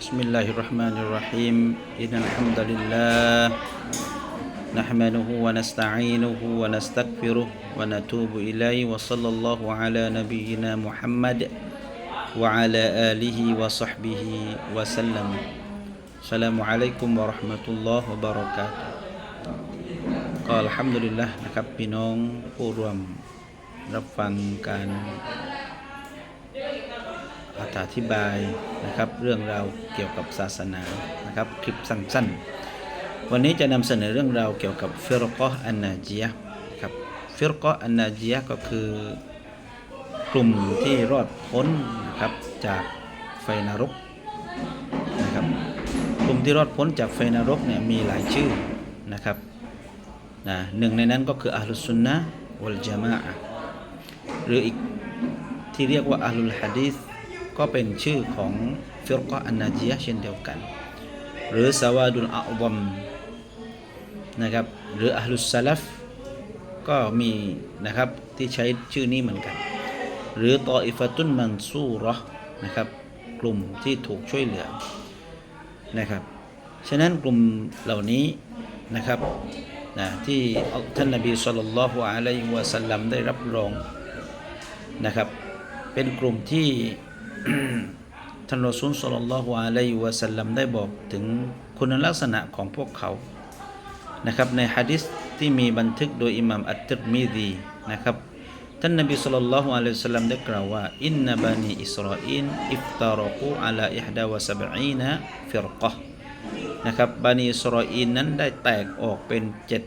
بسم الله الرحمن الرحيم إن الحمد لله نحمده ونستعينه ونستغفره ونتوب إليه وصلى الله على نبينا محمد وعلى آله وصحبه وسلم السلام عليكم ورحمة الله وبركاته ก็อัลฮัมดุลิลละนะครับพี่น้องผู้ร่วมรับฟังการ อธิบายนะครับ เรื่องราวเกี่ยวกับศาสนานะครับ คลิปสั้นๆ วันนี้จะนำเสนอเรื่องราวเกี่ยวกับฟิรกออันนาจียครับฟิรกออันนาจียก็คือกลุ่มที่รอดพ้นนะครับจากไฟนรกนะครับ กลุ่มที่รอดพ้นจากไฟนรกเนี่ยมีหลายชื่อนะครับนะหนึ่งในนั้นก็คืออัลลุสุนนะวัลจามะอะห์หรืออีกที่เรียกว่าอัลลุลฮะดีษ ก็เป็นชื่อของฟิรกะอันนาจียะเช่นเดียวกัน หรือสวาดุลอาบัมนะครับหรืออัลลุสซาลฟก็มีนะครับที่ใช้ชื่อนี้เหมือนกัน หรือตออิฟตุนมันซูราะห์นะครับกลุ่มที่ถูกช่วยเหลือนะครับฉะนั้นกลุ่มเหล่านี้นะครับนะที่ท่านนบีสุลต่านละฮ์อะลัยฮิวะสัลลัมได้รับรองนะครับเป็นกลุ่มที่ ท่านรอซูลสุลต่านละฮ์อะลัยวะสัลลัมได้บอกถึงคุณลักษณะของพวกเขานะครับในฮะดิษที่มีบันทึกโดยอิหม่ามอัตติรมีดีนะครับท่านนบีสุลต่านละฮ์อะลัยฮิวะสัลลัมได้กล่าวว่าอินนบานีอิสราเอลอิฟตารักูอัลาอิฮดาวะซับอีนะฟิรกะนะครับบานีอิสราอลนั้นได้แตกออกเป็นเจ็ด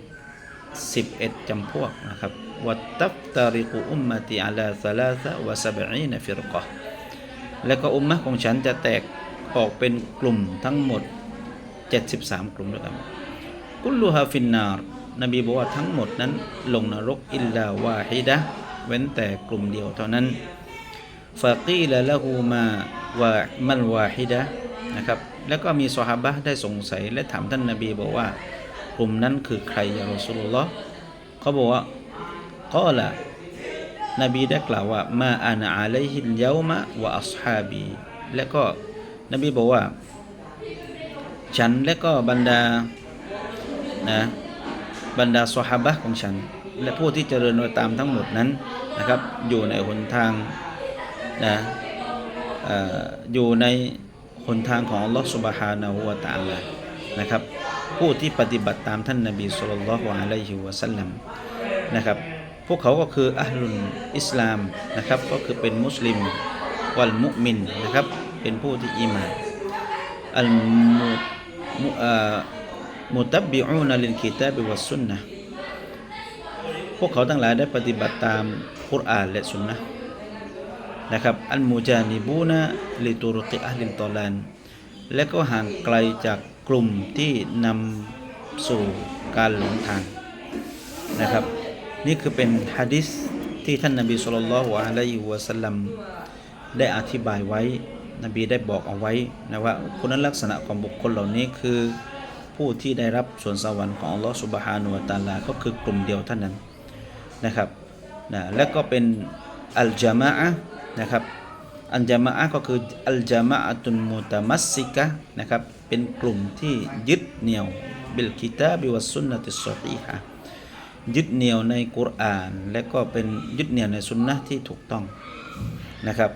สิบเอ็ดจำพวกนะครับวัตตับตาริกุอุมมะติอัลาซาลาซะวะซับอีนะฟิรกะ และก็อุมมะของฉันจะแตกออกเป็นกลุ่มทั้งหมด 73 กลุ่มด้วยกันกุลลูฮาฟินนารนบีบอกว่าทั้งหมดนั้นลงนรกอิลลาวาฮิดะเว้นแต่กลุ่มเดียวเท่านั้นฟากีละละหูมาวามันวาฮิดะนะครับแล้วก็มีซอฮาบะได้สงสัยและถามท่านนบีบอกว่ากลุ่มนั้นคือใครยารอสูลุลลอฮ์เขาบอกว่าก็ละ นบีได้กล่าวว่ามาอานะอะลัยฮิลเยามะวะอัศฮาบี และก็นบีบอกว่า ฉันและก็บรรดานะบรรดาสหบะของฉัน และผู้ที่เจริญโดยตามทั้งหมดนั้นนะครับ อยู่ในหนทางนะออยู่ในหนทางของอัลอสุบฮานาหูวตาลานะครับ ผู้ที่ปฏิบัติตามท่านนบีสุลต่านละฮ์อะลัยฮิวะสัลลัมนะครับ พวกเขาก็คืออัลลุนอิสลามนะครับ ก็คือเป็นมุสลิมวัลมุมินนะครับ เป็นผู้ที่อีหมานอัลมุมุตับบิอูนลิลกิตาบิวัสุนนะพวกเขาทั้งหลายได้ปฏิบัติตามคุรอานและสุนนะนะครับอัลมุจานิบูนะลิตุรุกิอัลลินตอลานและก็ห่างไกลจากกลุ่มที่นำสู่การหลงทางนะครับ นี่คือเป็นฮะดิษที่ท่านนบีสุลต่านละฮ์อะลัยฮิวะสัลลัมได้อธิบายไว้ นบีได้บอกเอาไว้นะว่าคุณลักษณะของบุคคลเหล่านี้คือผู้ที่ได้รับส่วนสวรรค์ของอัลลอฮฺสุบฮานุวะตาลา ก็คือกลุ่มเดียวเท่านั้นนะครับนะและก็เป็นอัลจามะนะครับอัลจามะก็คืออัลจามะอะตุนมุตามัสซิกะนะครับเป็นกลุ่มที่ยึดเหนี่ยวบิลกิตาบิวัสุนนะติสซอฮีฮะ ยึดเหนี่ยวในกุรอาน และก็เป็นยึดเหนี่ยวในสุนนะที่ถูกต้องนะครับ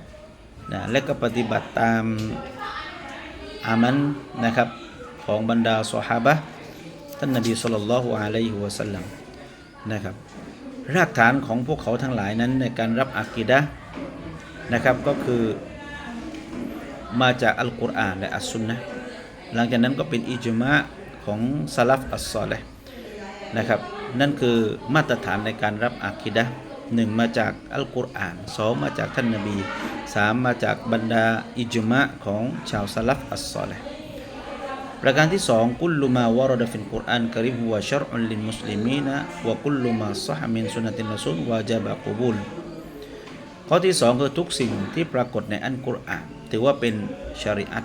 นะและก็ปฏิบัติตามอามันนะครับของบรรดาสหาบะท่านนบีสุลต่านละฮ์อะลัยฮิวะสัลลัมนะครับรากฐานของพวกเขาทั้งหลายนั้นในการรับอากีดะนะครับก็คือมาจากอัลกุรอานและอัสซุนนะหลังจากนั้นก็เป็นอิจมะของซาลฟอัสซอลห์ นะครับ นั่นคือมาตรฐานในการรับอากีดะหนึ่งมาจากอัลกุรอานสองมาจากท่านนบีสามมาจากบรรดาอิจมะของชาวซาลฟอัสซอลห์ประการที่สองกุลลุมาวารดฟิลกุรอานกริบวชรอุลลิลมุสลิมีนะวะกุลลุมาซะฮมินสุนตินรสูลวาจาบะกบุลข้อที่สองคือทุกสิ่งที่ปรากฏในอันกุรอานถือว่าเป็นชริอัต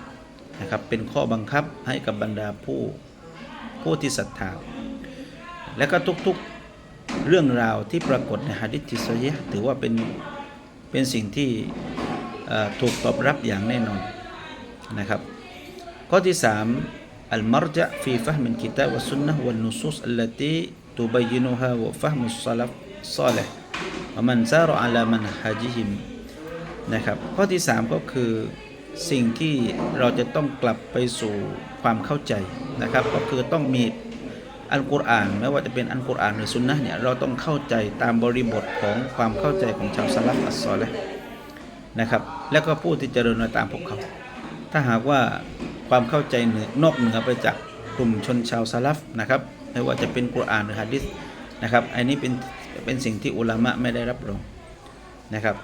นะครับเป็นข้อบังคับให้กับบรรดาผู้ผู้ที่ศรัทธา และก็ทุกๆเรื่องราวที่ปรากฏในฮะดิษทิสยะถือว่าเป็นเป็นสิ่งที่ถูกตอบรับอย่างแน่นอนนะครับ ข้อที่ 3 อัลมารจะฟีฟะมินกิตาบวสุนนะวัลนุซุสอัลลตีตุบยินุฮาวฟะมุสลัฟซาลห์วมันซารอัลามันฮะจิฮิมนะครับ ข้อที่ 3 ก็คือสิ่งที่เราจะต้องกลับไปสู่ความเข้าใจนะครับ ก็คือต้องมี อัลกุรอานไม่ว่าจะเป็นอัลกุรอานหรือซุนนะเนี่ยเราต้องเข้าใจตามบริบทของความเข้าใจของชาวสลับอัสซอลห์นะครับ แล้วก็ผู้ที่เจริญมาตามพวกเขา ถ้าหากว่าความเข้าใจเหนือนอกเหนือไปจากกลุ่มชนชาวสลับนะครับไม่ว่าจะเป็นกุรอานหรือฮะดิษนะครับอันนี้เป็นเป็นสิ่งที่อุลามะไม่ได้รับรองนะครับ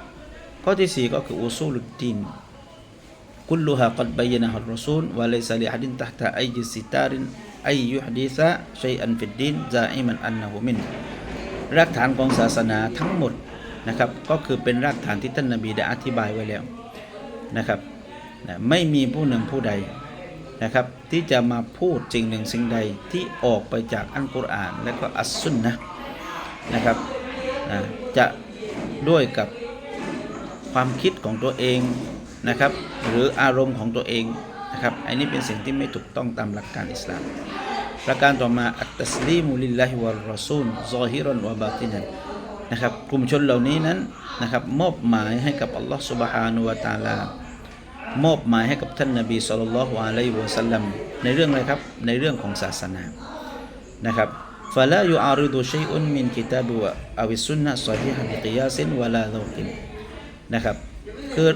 ข้อที่ 4 ก็คืออุซูลุดดีนคุลลุฮะกัดบยนะฮัรรอซูลวะลัยซะลิฮัดินตะฮตะอัยจิสิตาริน อัยยุฮดิซะชัยอันฟิดดีนซาอิมันอันนะฮุมินรากฐานของศาสนาทั้งหมดนะครับก็คือเป็นรากฐานที่ท่านนบีได้อธิบายไว้แล้วนะครับนะไม่มีผู้หนึ่งผู้ใดนะครับที่จะมาพูดสิ่งหนึ่งสิ่งใดที่ออกไปจากอัลกุรอานและก็อัสซุนนะนะครับนะจะด้วยกับความคิดของตัวเองนะครับหรืออารมณ์ของตัวเอง นะครับอันนี้เป็นสิ่งที่ไม่ถูกต้องตามหลักการอิสลาม ประการต่อมาอัตตัสลีมุลิลลาฮิวะรอซูลซอฮิรอนวะบาตินันนะครับกลุ่มชนเหล่านี้นั้นนะครับมอบหมายให้กับอัลลอฮ์สุบฮานุวะตาลามอบหมายให้กับท่านนบีสุลต่านละฮ์อะลัยวะสัลลัมในเรื่องอะไรครับในเรื่องของศาสนานะครับฟะลายูอาริดูชัยอุนมินกิตาบุวะอวิสุนนะซอฮีฮันกิยาซินวะลาโลกินนะครับคือ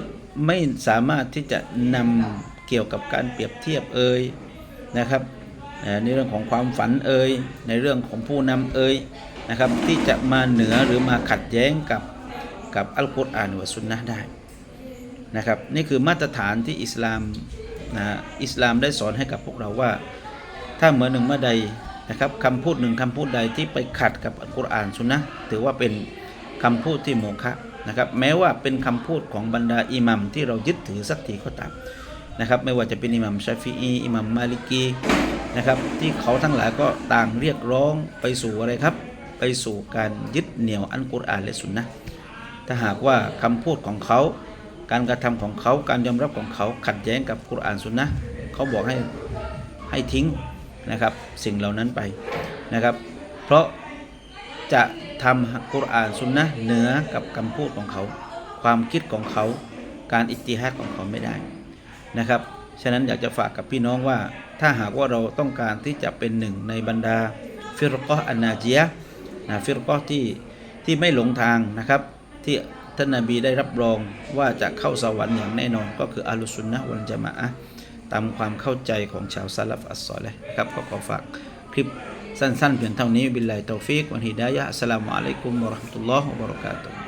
ไม่สามารถที่จะนำ กี่ยวกับการเปรียบเทียบเอ่ยนะครับในเรื่องของความฝันเอ่ยในเรื่องของผู้นำเอ่ยนะครับที่จะมาเหนือหรือมาขัดแย้งกับกับอัลกุรอานวะซุนนะได้นะครับนี่คือมาตรฐานที่อิสลามนะอิสลามได้สอนให้กับพวกเราว่า ถ้าเมื่อหนึ่งเมื่อใดนะครับคำพูดหนึ่งคำพูดใดที่ไปขัดกับอัลกุรอานซุนนะถือว่าเป็นคำพูดที่โมฆะนะครับแม้ว่าเป็นคำพูดของบรรดาอิหมัมที่เรายึดถือสักทีก็ตาม นะครับไม่ว่าจะเป็นอิหมัมชาฟีอีอิหมัมมาลิกีนะครับที่เขาทั้งหลายก็ต่างเรียกร้องไปสู่อะไรครับ ไปสู่การยึดเหนี่ยวอัลกุรอานและสุนนะถ้าหากว่าคำพูดของเขา การกระทำของเขาการยอมรับของเขาขัดแย้งกับกุรอานสุนนะเขาบอกให้ให้ทิ้งนะครับสิ่งเหล่านั้นไปนะครับ เพราะจะทำกุรอานสุนนะเหนือกับคำพูดของเขา ความคิดของเขา การอิจติฮัดของเขาไม่ได้ นะครับ ฉะนั้นอยากจะฝากกับพี่น้องว่า ถ้าหากว่าเราต้องการที่จะเป็นหนึ่งในบรรดาฟิรกออันนาจีย์นะฟิรกอที่ที่ไม่หลงทางนะครับ ที่ท่านนาบีได้รับรองว่าจะเข้าสวรรค์อย่างแน่นอน ก็คืออัลลุสุนนะวัลจามะอะตามความเข้าใจของชาวซาลฟอัสซอเลห์ครับก็ขอฝากคลิปสั้นๆเพียงเท่านี้บิลลาฮิตอฟิกวันฮิดายะอัสสลามุอะลัยกุมวะราะห์มะตุลลอฮ์วะบะเราะกาตุฮ์